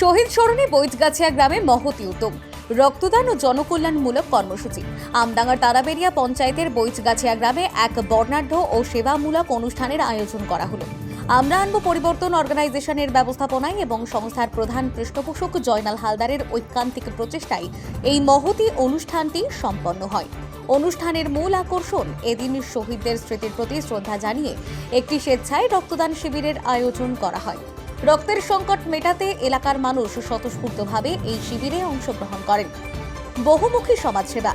শহীদ স্মরণে বৈঠগাছিয়া গ্রামে মহতি উদ্যোগ। রক্তদান ও জনকল্যাণমূলক কর্মসূচি। আমডাঙ্গার তারাবেরিয়া পঞ্চায়েতের বৈজগাছিয়া গ্রামে এক বর্ণাঢ্য ও সেবামূলক অনুষ্ঠানের আয়োজন করা হলো। আমরা আনব পরিবর্তন অর্গানাইজেশনের ব্যবস্থাপনায় এবং সংস্থার প্রধান পৃষ্ঠপোষক জয়নাল হালদারের ঐকান্তিক প্রচেষ্টায় এই মহতি অনুষ্ঠানটি সম্পন্ন হয়। অনুষ্ঠানের মূল আকর্ষণ এদিন শহীদদের স্মৃতির প্রতি শ্রদ্ধা জানিয়ে একটি স্বেচ্ছায় রক্তদান শিবিরের আয়োজন করা হয়। রক্তের সংকট মেটাতে এলাকার মানুষ স্বতঃস্ফূর্তভাবে এই শিবিরে অংশগ্রহণ করেন। বহুমুখী সমাজসেবা।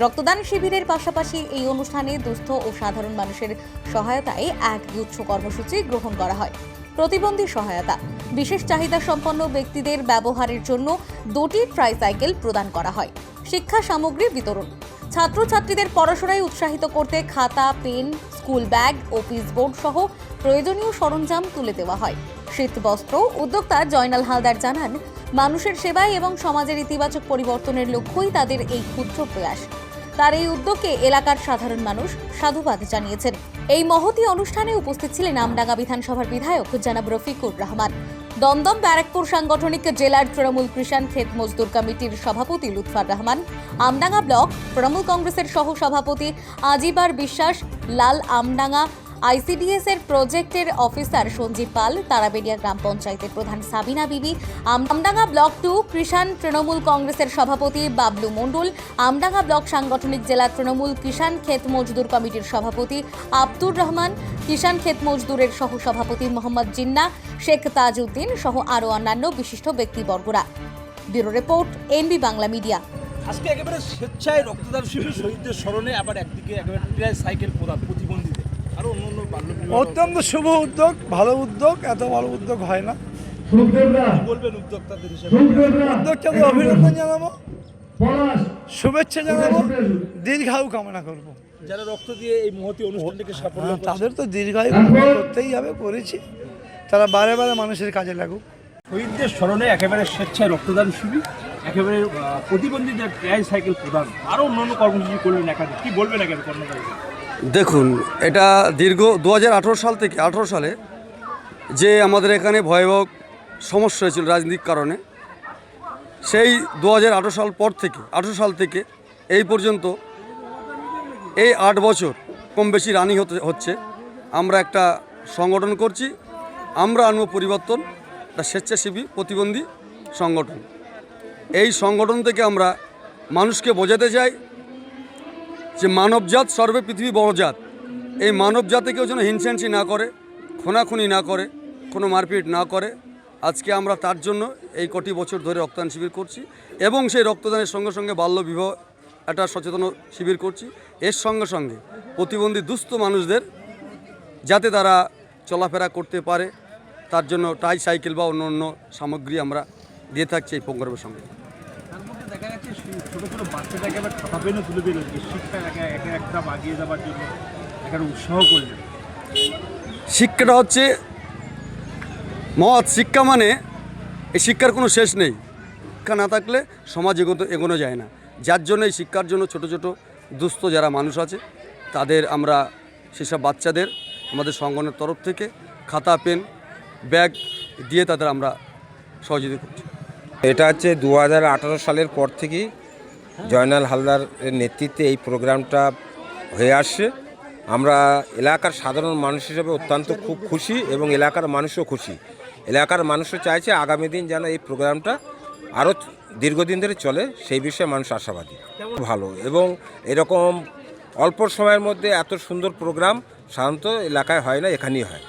রক্তদান শিবিরের পাশাপাশি এই অনুষ্ঠানে দুস্থ ও সাধারণ মানুষের সহায়তায় এক গুচ্ছ কর্মসূচি গ্রহণ করা হয়। প্রতিবন্ধী সহায়তা। বিশেষ চাহিদা সম্পন্ন ব্যক্তিদের ব্যবহারের জন্য দুটি ট্রাইসাইকেল প্রদান করা হয়। শিক্ষা সামগ্রী বিতরণ। ছাত্রছাত্রীদের পড়াশোনায় উৎসাহিত করতে খাতা, pen, school bag office board সহ প্রয়োজনীয় সরঞ্জাম তুলে দেওয়া হয়। শীতবস্ত্র উদ্যোক্তা জয়নাল হালদার জানান, মানুষের সেবায় এবং সমাজের ইতিবাচক পরিবর্তনের লক্ষ্যই তাদের এই ক্ষুদ্র প্রয়াস। তার এই উদ্যোগকে এলাকার সাধারণ মানুষ সাধুবাদ জানিয়েছেন। এই মহতি অনুষ্ঠানে উপস্থিত ছিলেন আমডাঙ্গা বিধানসভার বিধায়ক জনাব রফিকুর রহমান। দমদম ব্যারাকপুর সাংগঠনিক জেলার তৃণমূল কৃষাণ ক্ষেত মজদুর কমিটির সভাপতি লুৎফার রহমান, আমডাঙ্গা ব্লক তৃণমূল কংগ্রেসের সহ সভাপতি আজিবার বিশ্বাস, লাল আমডাঙ্গা আইসিডিএস এর প্রজেক্টের অফিসার সঞ্জীব পাল, তারাবেড়িয়া গ্রাম পঞ্চায়েতের প্রধান সাবিনা বিবি, আমডাঙ্গা ব্লক টু কৃষাণ তৃণমূল কংগ্রেসের সভাপতি বাবলু মণ্ডল, আমডাঙ্গা ব্লক সাংগঠনিক জেলা তৃণমূল কিষাণ ক্ষেত মজদুর কমিটির সভাপতি আব্দুর রহমান, কিষাণ ক্ষেত মজদুরের সহ সভাপতি মোহাম্মদ জিন্না, শেখ তাজউদ্দিন সহ আরও অন্যান্য বিশিষ্ট ব্যক্তিবর্গরা। Bureau report, NB Bangla media. আজকে একেবারে স্বেচ্ছায় রক্তদান শিবির শহীদদের স্মরণে আবার একদিকে একেবারে সাইকেল প্রদান প্রতিবন্ধীদের অত্যন্ত শুভ উদ্যোগ ভালো উদ্যোগ এত ভালো উদ্যোগ হয় না। উদ্যোক্তাদের অভিনন্দন জানাব। শুভেচ্ছা জানাব। দীর্ঘায়ু কামনা করব। যারা রক্ত দিয়ে এই মহতি অনুষ্ঠানটিকে সাফল্য হ্যাঁ, তাদের তো দীর্ঘায়ু কামনা করতেই হবে করেছি। তারা বারে বারে মানুষের কাজে লাগুক। শহীদদের স্মরণে একেবারে স্বেচ্ছায় রক্তদান শিবির একেবারে প্রতিবন্ধীদের ট্রাই সাইকেল প্রদান। আরও অন্য অন্য কর্মসূচি করলেন একাধিক। কি বলবেন একেবারে কর্মকারী দেখুন, এটা দীর্ঘ দু হাজার আঠেরো সাল থেকে, আঠেরো সালে যে আমাদের এখানে ভয়াবহ সমস্যা হয়েছিল রাজনৈতিক কারণে, সেই দু হাজার আঠেরো সাল পর থেকে, আঠেরো সাল থেকে এই পর্যন্ত এই আট বছর কম বেশি রানি হতে, হচ্ছে। আমরা একটা সংগঠন করছি, আমরা আনব পরিবর্তন, একটা স্বেচ্ছাসেবী প্রতিবন্ধী সংগঠন। এই সংগঠন থেকে আমরা মানুষকে বোঝাতে চাই যে মানবজাত সর্বে পৃথিবী বড় জাত এই মানব জাতে কেউ যেন হিংসাংসি না করে, খুনাখুনি না করে, কোনো মারপিট না করে। আজকে আমরা তার জন্য এই কোটি বছর ধরে রক্তদান শিবির করছি এবং সেই রক্তদানের সঙ্গে সঙ্গে বাল্য বিবাহ একটা সচেতন শিবির করছি। এর সঙ্গে সঙ্গে প্রতিবন্ধী দুস্থ মানুষদের যাতে তারা চলাফেরা করতে পারে, তার জন্য টাই সাইকেল বা অন্য অন্য সামগ্রী আমরা দিয়ে থাকছি এই প্রোগ্রামের সঙ্গে তার মধ্যে দেখা যাচ্ছে সে- ছোট ছোট বাচ্চাদের একেবারে খাতা পেনও তুলে দিল যে শিক্ষা একা একা একটা যাওয়ার জন্য একেবারে উৎসাহ করলেন শিক্ষাটা হচ্ছে মহৎ শিক্ষা মানে এই শিক্ষার কোনো শেষ নেই। শিক্ষা না থাকলে সমাজ এগোতে, এগোনো যায় না। যার জন্য এই শিক্ষার জন্য ছোট ছোট দুস্থ যারা মানুষ আছে, তাদের আমরা সেসব বাচ্চাদের আমাদের সংগঠনের তরফ থেকে খাতা, পেন, ব্যাগ দিয়ে তাদের আমরা সহযোগিতা করছি। এটা হচ্ছে দু হাজার আঠারো সালের পর থেকেই জয়নাল হালদারের নেতৃত্বে এই প্রোগ্রামটা হয়ে আসছে। আমরা এলাকার সাধারণ মানুষ হিসেবে অত্যন্ত খুব খুশি এবং এলাকার মানুষও খুশি। এলাকার মানুষও চাইছে আগামী দিন যেন এই প্রোগ্রামটা আরও দীর্ঘদিন ধরে চলে, সেই বিষয়ে মানুষ আশাবাদী। ভালো এবং এরকম অল্প সময়ের মধ্যে এত সুন্দর প্রোগ্রাম সাধারণত এলাকায় হয় না, এখানেই হয়।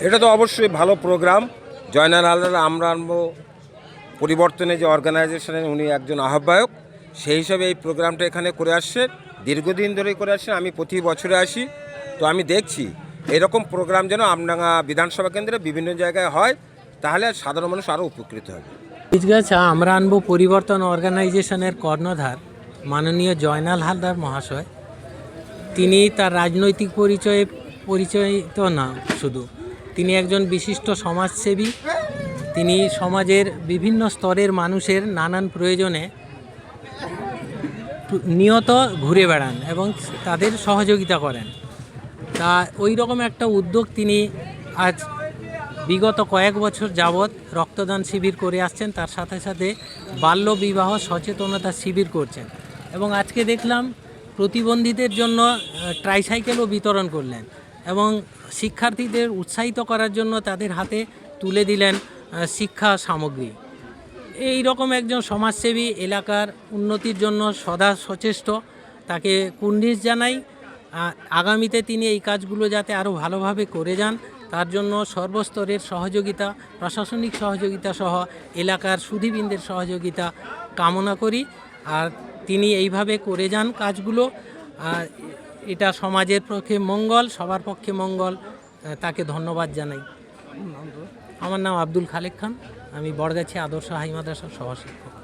এটা তো অবশ্যই ভালো প্রোগ্রাম জয়নাল হালদার, আমরা আনব পরিবর্তনে যে অর্গানাইজেশনের উনি একজন আহ্বায়ক, সেই হিসাবে এই প্রোগ্রামটা এখানে করে আসছে। দীর্ঘদিন ধরেই করে আসছে আমি প্রতি বছরে আসি। তো আমি দেখছি, এরকম প্রোগ্রাম যেন আমডাঙ্গা বিধানসভা কেন্দ্রে বিভিন্ন জায়গায় হয়, তাহলে সাধারণ মানুষ আরও উপকৃত হবে। বীজগাছা আমরা আনব পরিবর্তন অর্গানাইজেশনের কর্ণধার, মাননীয় জয়নাল হালদার মহাশয়। তিনি তার রাজনৈতিক পরিচয়ে, পরিচয় তো না, শুধু। তিনি একজন বিশিষ্ট সমাজসেবী। তিনি সমাজের বিভিন্ন স্তরের মানুষের নানান প্রয়োজনে নিয়ত ঘুরে বেড়ান এবং তাদের সহযোগিতা করেন। তা ওই রকম একটা উদ্যোগ তিনি আজ বিগত কয়েক বছর যাবৎ রক্তদান শিবির করে আসছেন। তার সাথে সাথে বাল্য বিবাহ সচেতনতা শিবির করছেন এবং আজকে দেখলাম প্রতিবন্ধীদের জন্য ট্রাইসাইকেলও বিতরণ করলেন। এবং শিক্ষার্থীদের উৎসাহিত করার জন্য তাদের হাতে তুলে দিলেন শিক্ষা সামগ্রী। এই রকম একজন সমাজসেবী এলাকার উন্নতির জন্য সদা সচেষ্ট। তাকে কুর্নিশ জানাই আগামীতে তিনি এই কাজগুলো যাতে আরও ভালোভাবে করে যান, তার জন্য সর্বস্তরের সহযোগিতা, প্রশাসনিক সহযোগিতা সহ এলাকার সুধীবৃন্দের সহযোগিতা কামনা করি। আর তিনি এইভাবে করে যান কাজগুলো। এটা সমাজের পক্ষে মঙ্গল সবার পক্ষে মঙ্গল তাকে ধন্যবাদ জানাই। আমার নাম আব্দুল খালেক খান আমি বড়গাছি আদর্শ হাই মাদ্রাসার সহশিক্ষক।